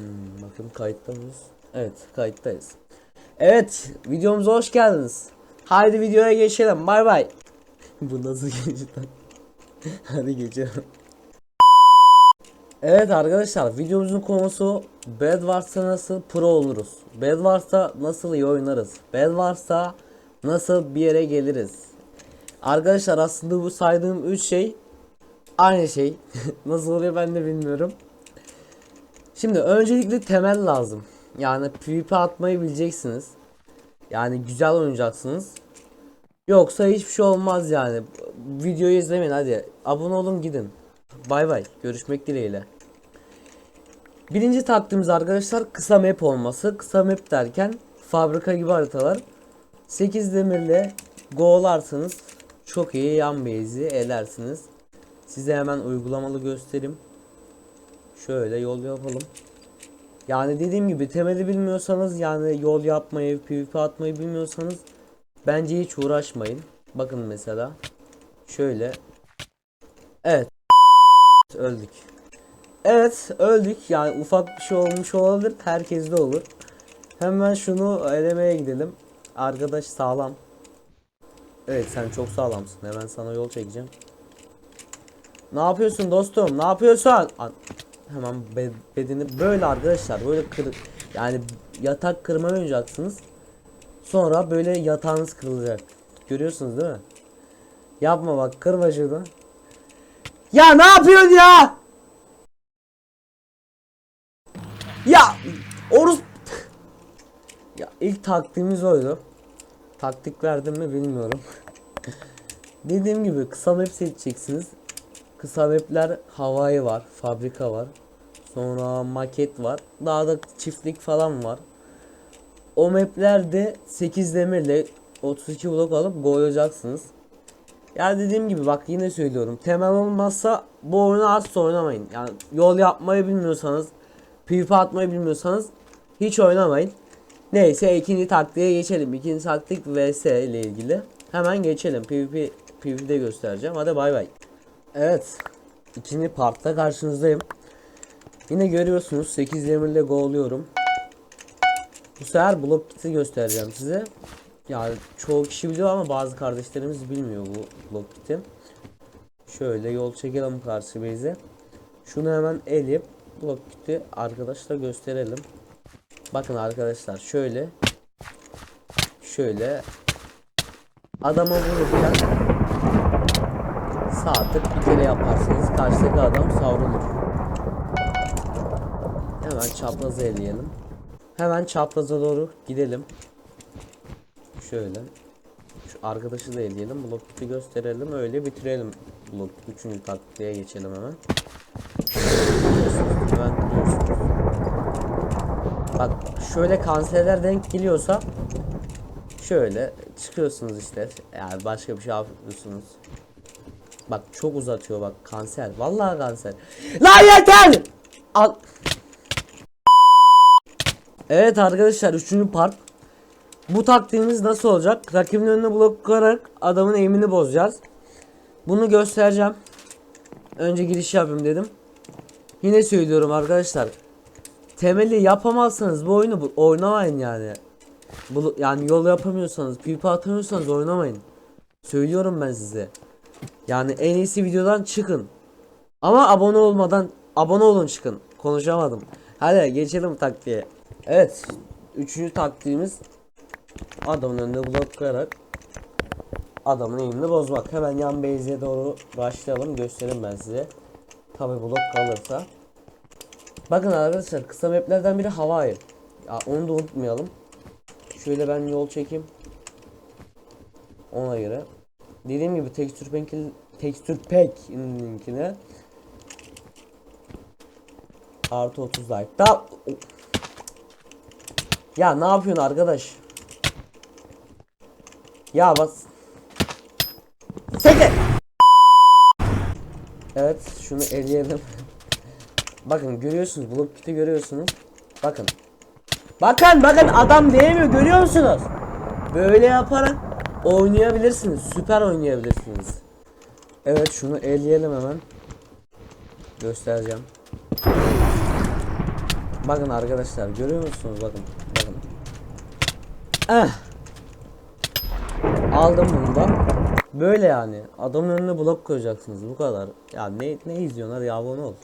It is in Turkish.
Hmm, bakın kayıtta mıyız? Evet kayıttayız. Evet videomuza hoş geldiniz. Haydi videoya geçelim. Bay bay. Bu nasıl geçti? Hadi geçelim. Evet arkadaşlar videomuzun konusu Bedwars'ta nasıl pro oluruz? Bedwars'ta nasıl iyi oynarız? Bedwars'ta nasıl bir yere geliriz? Arkadaşlar aslında bu saydığım 3 şey aynı şey. nasıl oluyor ben de bilmiyorum. Şimdi öncelikle temel lazım. Yani PvP atmayı bileceksiniz. Yani güzel oynayacaksınız. Yoksa hiçbir şey olmaz yani. Videoyu izlemeyin hadi. Abone olun gidin. Bay bay. Görüşmek dileğiyle. Birinci taktiğimiz arkadaşlar kısa map olması. Kısa map derken fabrika gibi haritalar. 8 demirle go'larsanız çok iyi yan base'i elersiniz. Size hemen uygulamalı göstereyim. Şöyle yol yapalım. Yani dediğim gibi temeli bilmiyorsanız yani yol yapmayı, PvP atmayı bilmiyorsanız bence hiç uğraşmayın. Bakın mesela şöyle. Evet. Öldük. Evet öldük. Yani ufak bir şey olmuş olabilir. Herkeste olur. Hemen şunu elemeye gidelim. Arkadaş sağlam. Evet sen çok sağlamsın. Hemen sana yol çekeceğim. Ne yapıyorsun dostum? Ne yapıyorsun? An- Hemen be- bedeni böyle arkadaşlar. Böyle kır yani yatak kırmaya oynayacaksınız. Sonra böyle yatağınız kırılacak. Görüyorsunuz değil mi? Yapma bak kırma şunu. Ya ne yapıyorsun ya? Ya Orus Ya ilk taktiğimiz oydu. Taktik verdim mi bilmiyorum. Dediğim gibi kısa map seçeceksiniz. Kısa mapler havai var, fabrika var. Sonra maket var. Daha da çiftlik falan var. O maplerde 8 demirle 32 blok alıp boyayacaksınız. Ya dediğim gibi bak yine söylüyorum. Temel olmazsa bu oyunu asla oynamayın. Yani yol yapmayı bilmiyorsanız, PvP atmayı bilmiyorsanız hiç oynamayın. Neyse ikinci taktiğe geçelim. İkinci taktik vs ile ilgili. Hemen geçelim. PvP PvP'de göstereceğim. Hadi bay bay. Evet. ikinci partta karşınızdayım. Yine görüyorsunuz 8 demirle go'luyorum. Bu sefer blok kit'i göstereceğim size. Yani çoğu kişi biliyor ama bazı kardeşlerimiz bilmiyor bu blok kit'i. Şöyle yol çekelim karşı base'e. Şunu hemen eleyip blok kit'i arkadaşlar gösterelim. Bakın arkadaşlar şöyle şöyle adama vururken tık bir kere yaparsanız karşıdaki adam savrulur. Hemen çaprazı eleyelim. Hemen çapraza doğru gidelim. Şöyle. Şu arkadaşı da eleyelim. Blok tipi gösterelim. Öyle bitirelim. Blok üçüncü taktiğe geçelim hemen. Hemen. Bak şöyle kanserler denk geliyorsa şöyle çıkıyorsunuz işte. Yani başka bir şey yapıyorsunuz. Bak çok uzatıyor bak kanser. Vallahi kanser. Lan yeter! Al. Evet arkadaşlar 3. part. Bu taktiğimiz nasıl olacak? Rakibin önüne blok koyarak adamın eğimini bozacağız. Bunu göstereceğim. Önce giriş yapayım dedim. Yine söylüyorum arkadaşlar. Temeli yapamazsanız bu oyunu bu- oynamayın yani. Bu, yani yol yapamıyorsanız, PvP atamıyorsanız oynamayın. Söylüyorum ben size. Yani en iyisi videodan çıkın. Ama abone olmadan abone olun çıkın. Konuşamadım. Hadi geçelim taktiğe. Evet. Üçüncü taktiğimiz adamın önünde blok koyarak adamın eğimini bozmak. Hemen yan base'e doğru başlayalım. Göstereyim ben size. Tabi blok kalırsa. Bakın arkadaşlar kısa maplerden biri Hawaii. Ya onu da unutmayalım. Şöyle ben yol çekeyim. Ona göre. Dediğim gibi tekstür pack tekstür pack linkine artı 30 like. Da ya ne yapıyorsun arkadaş? Ya bas. Seke. Evet şunu eleyelim. Bakın görüyorsunuz blok kiti görüyorsunuz. Bakın. Bakın bakın adam değmiyor görüyor musunuz? Böyle yaparak oynayabilirsiniz. Süper oynayabilirsiniz. Evet şunu eleyelim hemen. Göstereceğim. Bakın arkadaşlar görüyor musunuz? Bakın. Bakın. Eh. Aldım bunu da. Böyle yani. Adamın önüne blok koyacaksınız bu kadar. Ya ne ne izliyorsun hadi abone ol.